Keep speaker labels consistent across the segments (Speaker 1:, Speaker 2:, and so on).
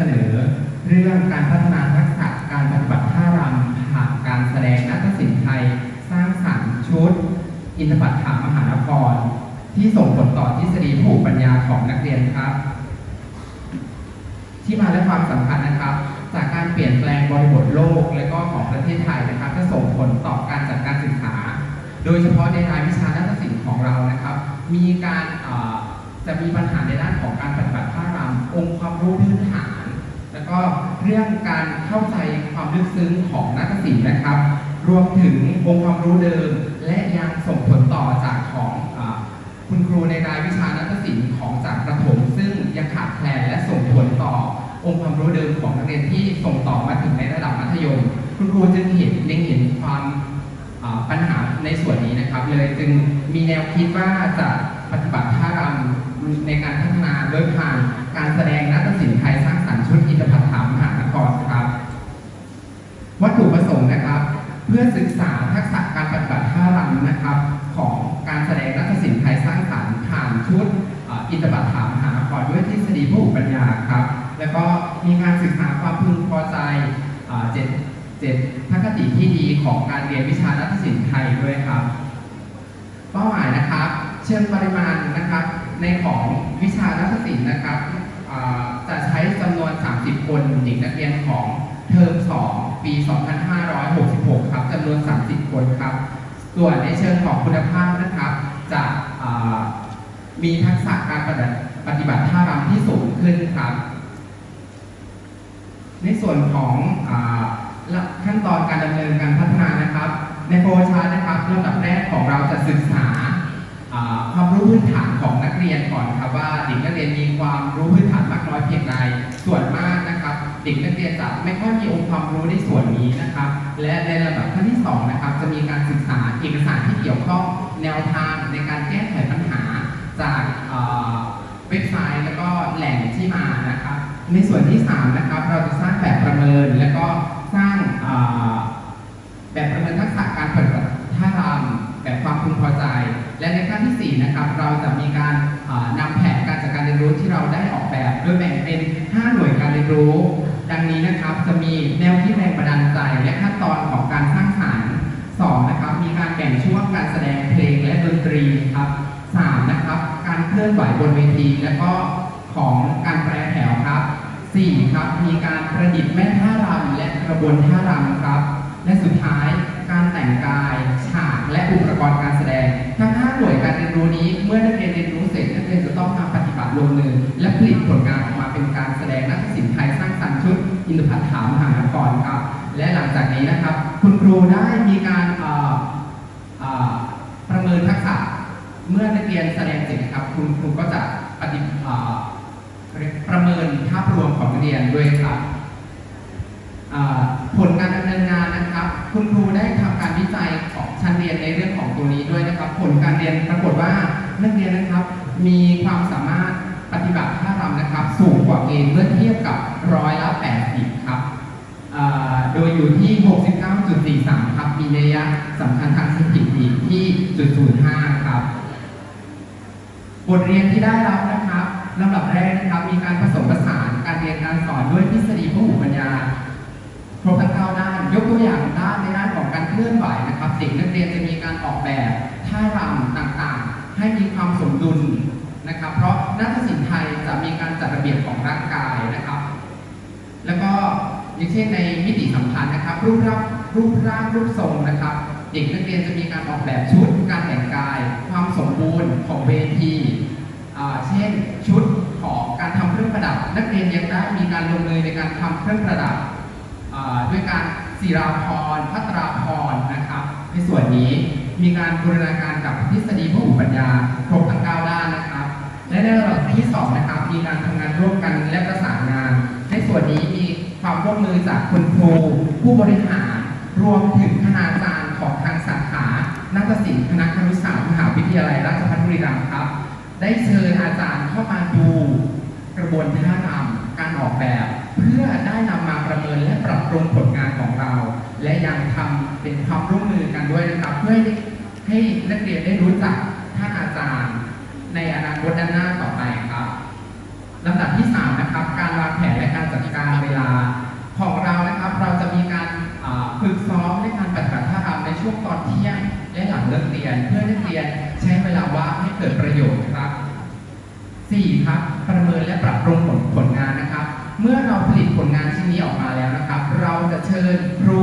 Speaker 1: เสนอ เรื่องการพัฒนาทักษะการปฏิบัติท่ารำผ่านการแสดงนาฏศิลป์ไทย สร้างสรรค์ชุด อินทปัตถามหานคร ที่ส่งผลต่อทฤษฎีผูกปัญญาของนักเรียนครับ ที่มาและความสำคัญนะครับ จากการเปลี่ยนแปลงบริบทโลกและก็ของประเทศไทยนะครับจะส่งผลต่อการจัดการศึกษา โดยเฉพาะในรายวิชานาฏศิลป์ของเรานะครับ มีการจะมีปัญหาในด้านของการปฏิบัติท่ารำองค์ความรู้พื้นฐาน ก็เรื่องการเข้าใจความลึกซึ้งของนาฏศิลป์นะครับ รวมถึงองค์ความรู้เดิม และยังส่งผลต่อจากของอคุณครูในรายวิชานาฏศิลป์ของจากประถม ซึ่งยังขาดแคลนและส่งผลต่อองค์ความรู้เดิมของนักเรียนที่ส่งต่อมาถึงในระดับมัธยม คุณครูจึงเห็นเล็งเห็นความปัญหาในส่วนนี้นะครับเลยจึงมีแนวคิดว่าจะปฏิบัติท่าร ในการพัฒนาโดยผ่านการแสดงนาฏศิลป์ไทยสร้างสรรค์ชุดอินทปัตถามหานครครับ วัตถุประสงค์นะครับ เพื่อศึกษาทักษะการปฏิบัติท่ารำนะครับ ของการแสดงนักศิลป์ไทยสร้างสรรค์ผ่านชุดอินทบัตถามหานครด้วยทฤษฎีผู้ปัญญาครับ แล้วก็มีการศึกษาความพึงพอใจเจ็ดเจ็ดทัศนคติที่ดีของการเรียนวิชานักศิลป์ไทยด้วยครับ เป้าหมายนะครับ เชิงปริมาณนะครับ ในของวิชานักศิลป์นะครับจะใช้จำนวน 30 คนเด็กนักเรียนของเทอม 2 ปี 2566 ครับจำนวน 30 คนครับ ส่วนในเชิงของคุณภาพนะครับ จะมีทักษะการปฏิบัติท่ารำที่สูงขึ้นครับ ในส่วนของอขั้นตอนการดำเนินการพัฒนานะครับ ในโปรชาร์นะครับลำดับแรกของเราจะศึกษา ความรู้พื้นฐานของนักเรียนก่อนครับว่าเด็กนักเรียนมีความรู้พื้นฐานมากน้อยเพียงใดส่วนมากนะครับเด็กนักเรียนจะไม่ค่อยมีองค์ความรู้ในส่วนนี้นะครับ และในระดับขั้นที่สองนะครับจะมีการศึกษาเอกสารที่เกี่ยวข้องแนวทางในการแก้ไขปัญหาจากเว็บไซต์แล้วก็แหล่งที่มานะครับ ในส่วนที่3นะครับเราจะสร้างแบบประเมิน แล้วก็สร้างอ่าแบบประเมินทักษะการปฏิบัติท่ารำแบบความพึงพอใจ และในขั้น ที่4นะครับเราจะมีการอ่านำแผนการจัดการเรียนรู้ที่เราได้ออกแบบโดยแบ่งเป็น 5 หน่วยการเรียนรู้ ดังนี้นะครับจะมีแนวคิดแรงบันดาลใจและขั้นตอนของการสร้างสรรค์สองนะครับมีการแบ่งช่วงการแสดงเพลงและดนตรีครับสามนะครับการเคลื่อนไหวบนเวที และก็ของการแปรแถวครับสี่ครับมีการประดิษฐ์แม่ท่ารำและกระบวนท่ารำครับ และสุดท้าย การแต่งกาย ฉาก และอุปกรณ์การแสดง ทั้งห้าหน่วยการเรียนรู้นี้ เมื่อนักเรียนเรียนรู้เสร็จนักเรียนจะต้องมาปฏิบัติลงมือ และผลิตผลงานออกมาเป็นการแสดงนักศิลป์ไทยสร้างสรรค์ชุด อินทปัตถามหานครครับ และหลังจากนี้นะครับ คุณครูได้มีการประเมินทักษะ เมื่อนักเรียนแสดงเสร็จนะครับ คุณครูก็จะปฏิประเมินภาพรวมของนักเรียนด้วยครับผลการดำเนินงาน คุณครูได้ทำการวิจัยของชั้นเรียนในเรื่องของตัวนี้ด้วยนะครับ ผลการเรียนปรากฏว่านักเรียนนะครับ มีความสามารถปฏิบัติท่ารำนะครับ สูงกว่าเกณฑ์เมื่อเทียบกับร้อยละ80 ครับโดยอยู่ที่ 69.43 ครับ มีนัยะสำคัญทางสถิติที่จุด05 ครับ บทเรียนที่ได้รับนะครับลำดับแรกนะครับ มีการผสมผสานการเรียนการสอนด้วยทฤษฎีพหุปัญญาครบทั้งเก้าด้าน ยกตัวอย่างด้านในด้านของการเคลื่อนไหวนะครับเด็กนักเรียนจะมีการออกแบบท่ารำต่างๆ ให้มีความสมดุลนะครับ เพราะนาฏศิลป์ไทยจะมีการจัดระเบียบของร่างกายนะครับ แล้วก็อย่างเช่นในมิติสัมพันธ์นะครับ รูปร่างรูปร่างรูปทรงนะครับ เด็กนักเรียนจะมีการออกแบบชุดการแต่งกาย ความสมบูรณ์ของเวทีเช่นชุดของการทำเครื่องประดับ นักเรียนยังได้มีการลงมือในการทำเครื่องประดับด้วยการ ศิราพรพัตราพรนะครับ ในส่วนนี้มีการบูรณาการกับทฤษฎีพหุปัญญาครบทั้ง9ด้านนะครับ และในระดับที่2นะครับมีการทำงานร่วมกันและประสานงาน ในส่วนนี้มีความร่วมมือจากคุณครูผู้บริหาร รวมถึงคณาจารย์ของทางสาขานาฏศิลป์คณะครุศาสตร์มหาวิทยาลัยราชภัฏบุรีรัมย์ครับ ได้เชิญอาจารย์เข้ามาดูกระบวนท่ารำการออกแบบ เพื่อได้นำมาประเมินและปรับปรุงผลงานของเรา และยังทำเป็นความร่วมมือกันด้วยนะครับ เพื่อให้นักเรียนได้รู้จักท่านอาจารย์ ในอนาคตด้านหน้าต่อไปครับลำดับที่3นะครับนะครับการวางแผนและการจัดการเวลาของเรานะครับ เราจะมีการฝึกซ้อมและการปฏิบัติท่ารำในช่วงตอนเที่ยงและหลังเลิกเรียน เพื่อนักเรียนใช้เวลาว่างให้เกิดประโยชน์ครับ 4 ครับ ประเมินและปรับปรุงผล เมื่อเราผลิตผลงานชิ้นนี้ออกมาแล้วนะครับ เราจะเชิญครู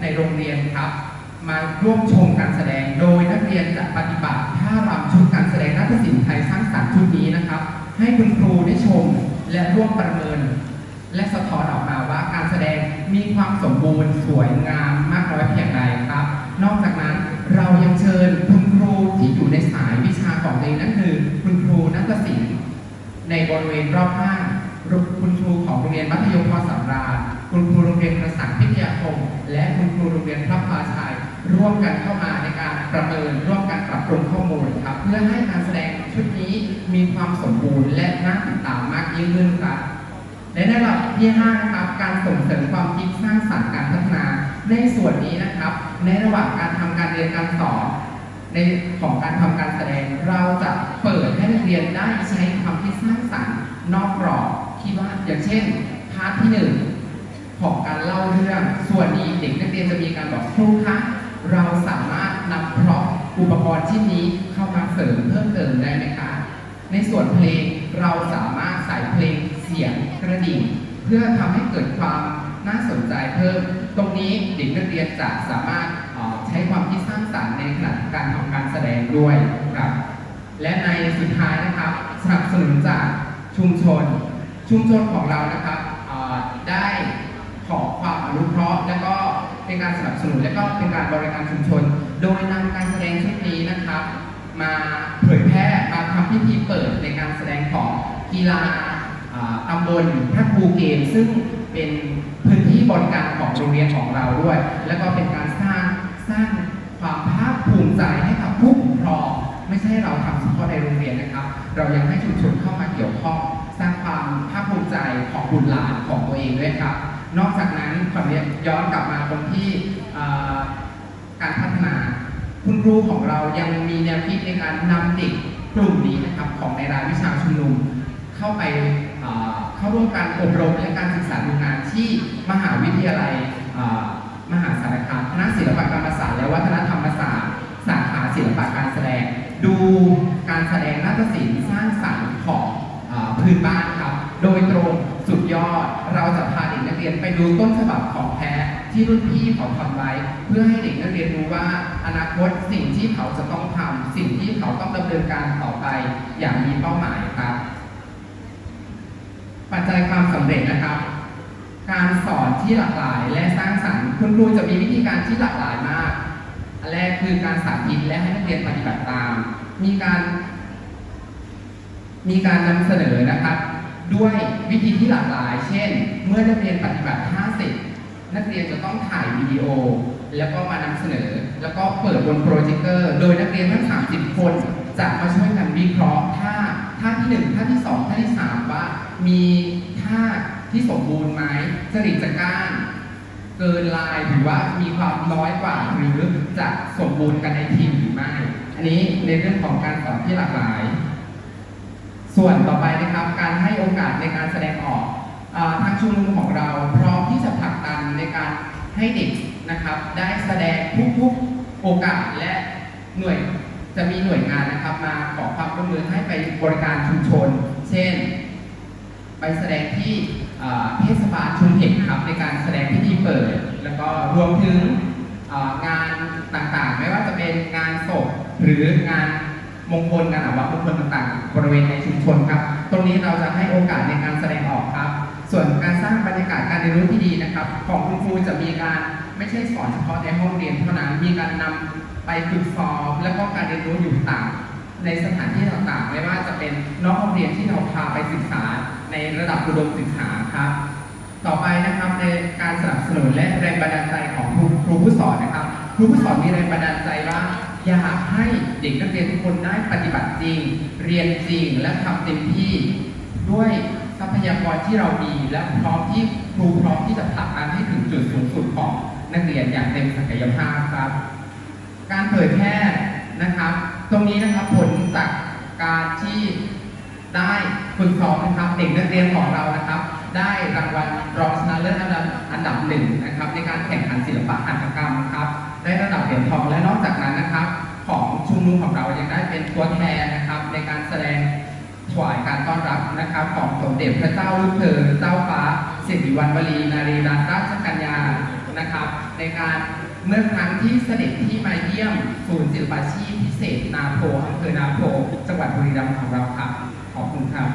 Speaker 1: ในโรงเรียนครับ มาร่วมชมการแสดง โดยนักเรียนจะปฏิบัติท่ารำชุดการแสดงนาฏศิลป์ไทยสร้างสรรค์ชุดนี้นะครับ ให้คุณครูได้ชมและร่วมประเมิน และสะท้อนออกมาว่าการแสดงมีความสมบูรณ์สวยงามมากน้อยเพียงใดครับ นอกจากนั้นเรายังเชิญคุณครูที่อยู่ในสายวิชาของตัวเองนั่นคือ คุณครูนักศิลป์ในบริเวณรอบข้าง มัธยมพสำราญคุณครูโรงเรียนประสานพิทยาคม และคุณครูโรงเรียนพระพาชัยร่วมกันเข้ามาในการประเมินร่วมกันปรับปรุงข้อมูลครับเพื่อให้การแสดงชุดนี้มีความสมบูรณ์และน่าติดตามมากยิ่งขึ้นครับในระดับที่5นะครับการส่งเสริมความคิดสร้างสรรค์การพัฒนา ในส่วนนี้นะครับ ในระหว่างการทำการเรียนการสอนในของการทำการแสดงเราจะเปิดให้นักเรียนได้ใช้ความคิดสร้างสรรค์นอกกรอบคิดว่าอย่างเช่นาร์ทที่หนึ่งของการเล่าเรื่อง ส่วนนี้เด็กนักเรียนจะมีการบอกครูคะเราสามารถนำพร็อพอุปกรณ์ชิ้นนี้เข้ามาเสริมเพิ่มเติมได้ไหมคะ ในส่วนเพลงเราสามารถใส่เพลงเสียงกระดิ่ง เพื่อทำให้เกิดความน่าสนใจเพิ่ม ตรงนี้เด็กนักเรียนจะสามารถออใช้ความคิดสร้างสรรค์ในขณะการทำการแสดงด้วยครับ และในสุดท้ายนะครับสนับสนุนจากชุมชน ชุมชนของเรานะครับ ได้ขอความอนุเคราะห์ และก็เป็นการสนับสนุนและก็เป็นการบริการชุมชน โดยนำการแสดงชุดนี้นะครับ มาเผยแพร่มาทำพิธีเปิดในการแสดงของกีฬาตำบลพระครูเกม ซึ่งเป็นพื้นที่บริการของโรงเรียนของเราด้วย แล้วก็เป็นการสร้างสร้างความภาคภูมิใจให้กับผู้ปกครอง ไม่ใช่เราทำเฉพาะในโรงเรียนนะครับ เรายังให้ชุมชนเข้ามาเกี่ยวข้องสร้างความ ใจของบุตรหลานของตัวเองด้วยครับ นอกจากนั้นขออนุญาตย้อนกลับมาตรงที่การพัฒนา คุณครูของเรายังมีแนวคิดในการนำเด็กกลุ่มนี้นะครับของในรายวิชาชุมนุมเข้าไปเข้าร่วมการอบรมและการศึกษาดูงานที่มหาวิทยาลัยมหาสารคามคณะศิลปกรรมศาสตร์และวัฒนธรรมศาสตร์สาขาศิลปะการแสดง ดูการแสดงนาฏศิลป์สร้างสรรค์ของพื้นบ้านครับ โดยตรงสุดยอด เราจะพาเด็กนักเรียนไปดูต้นฉบับของแท้ที่รุ่นพี่เขาทำไว้ เพื่อให้เด็กนักเรียนรู้ว่าอนาคตสิ่งที่เขาจะต้องทำสิ่งที่เขาต้องดำเนินการต่อไป อย่างมีเป้าหมายครับ ปัจจัยความสำเร็จนะครับ การสอนที่หลากหลายและสร้างสรรค์คุณครูจะมีวิธีการที่หลากหลายมากอันแรกคือการสาธิตและให้นักเรียนปฏิบัติตาม มีการ มีการนำเสนอนะครับ ด้วยวิธีที่หลากหลาย เช่น เมื่อนักเรียนปฏิบัติท่าเสร็จนักเรียนจะต้องถ่ายวิดีโอ แล้วก็มานำเสนอ แล้วก็เปิดบนโปรเจคเตอร์ โดยนักเรียนทั้ง 30 คนจะมาช่วยกันวิเคราะห์ท่าท่าที่ 1 ท่าที่ 2 ท่าที่ 3 ว่า มีท่าที่สมบูรณ์ไหมจริตจักร้านเกินลายหรือว่ามีความน้อยกว่า หรือจะสมบูรณ์กันในทีมหรือไม่ อันนี้ในเรื่องของการสอนที่หลากหลาย ส่วนต่อไปนะครับการให้โอกาสในการแสดงออกอทางชุมนุมของเราพร้อมที่จะผลักดันในการให้เด็กนะครับ ได้แสดงทุกๆโอกาสและหน่วยจะมีหน่วยงานนะครับมาขอความร่วมมือให้ไปบริการชุมชน เช่น ไปแสดงที่เทศบาลชุมเห็นครับในการแสดงพิธีเปิด แล้วก็รวมถึงงานต่างๆ ไม่ว่าจะเป็นงานศพหรืองาน มงคลงานอาวัตมงคลต่างๆ บริเวณในชุมชนครับ ตรงนี้เราจะให้โอกาสในการแสดงออกครับ ส่วนการสร้างบรรยากาศการเรียนรู้ที่ดีนะครับ ของคุณครูจะมีการไม่ใช่สอนเฉพาะในห้องเรียนเท่านั้น มีการนำไปฝึกซ้อมและก็การเรียนรู้อยู่ต่างในสถานที่ต่างๆ ไม่ว่าจะเป็นนอกห้องเรียนที่เราพาไปศึกษาในระดับอุดมศึกษาครับ ต่อไปนะครับในการสนับสนุนและแรงบันดาลใจของครูครูผู้สอนนะครับ ครูผู้สอนมีแรงบันดาลใจว่า อยากให้เด็กนักเรียนทุกคนได้ปฏิบัติจริง เรียนจริงและทำเต็มที่ด้วยทรัพยากรที่เรามีและพร้อมที่ครูพร้อมที่จะผลักดันให้ถึงจุดสูงสุดของนักเรียนอย่างเต็มศักยภาพครับ การเผยแพร่นะครับ ตรงนี้นะครับผลจากการที่ได้ฝึกซ้อมนะครับเด็กนักเรียนของเรานะครับ ได้รางวัลรองชนะเลิศอันดับอันดับหนึ่งนะครับ ในการแข่งขันศิลปะหัตถกรรมคร ได้ระดับเหรียญทองและนอกจากนั้นนะครับ ของชุมนุมของเรายังได้เป็นตัวแทนนะครับ ในการแสดงถวายการต้อนรับนะครับ ของสมเด็จพระเจ้าลูกเธอเจ้าฟ้าสิริวัณวรีนารีรัตนราชกัญญานะครับ ในการเมื่อครั้งที่เสด็จที่มาเยี่ยมศูนย์ศิลปาชีพพิเศษนาโพอำเภอนาโพจังหวัดบุรีรัมย์ของเราครับขอบคุณครับ